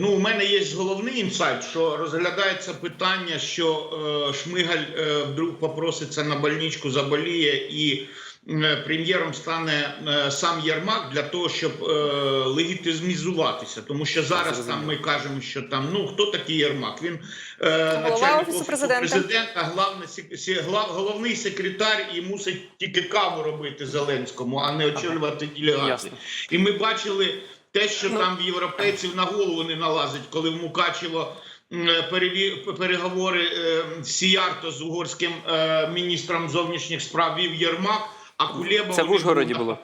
Ну, у мене є головний інсайт, що розглядається питання, що е, Шмигаль е, вдруг попроситься на больничку, заболіє і е, прем'єром стане е, сам Єрмак для того, щоб е, легітимізуватися. Тому що зараз там ми кажемо, що там ну хто такий Єрмак? Він е, начальник Офісу Президента. президента, главний, глав- головний секретар і мусить тільки каву робити Зеленському, а не очолювати делегацію. Ясно. І ми бачили те, що Ну. там в європейців на голову не налазить, коли в Мукачево переві- переговори е, Сіярто з угорським е, міністром зовнішніх справ вів Єрмак, а Кулеба Це в Ужгороді було.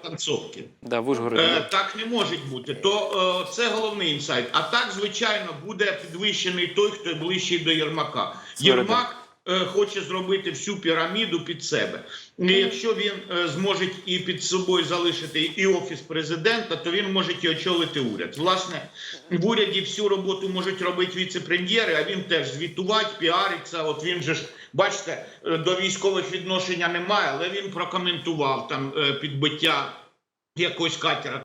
Да, в Ужгороді. Е, так не може бути. То е, це головний інсайт. А так, звичайно, буде підвищений той, хто ближчий до Єрмака. Єрмак хоче зробити всю піраміду під себе. І якщо він е, зможе і під собою залишити і офіс президента, то він може і очолити уряд. Власне, в уряді всю роботу можуть робити віце-прем'єри, а він теж звітувати, піариться. От він же ж бачите, е, до військових відношення немає, але він прокоментував там е, підбиття якогось катера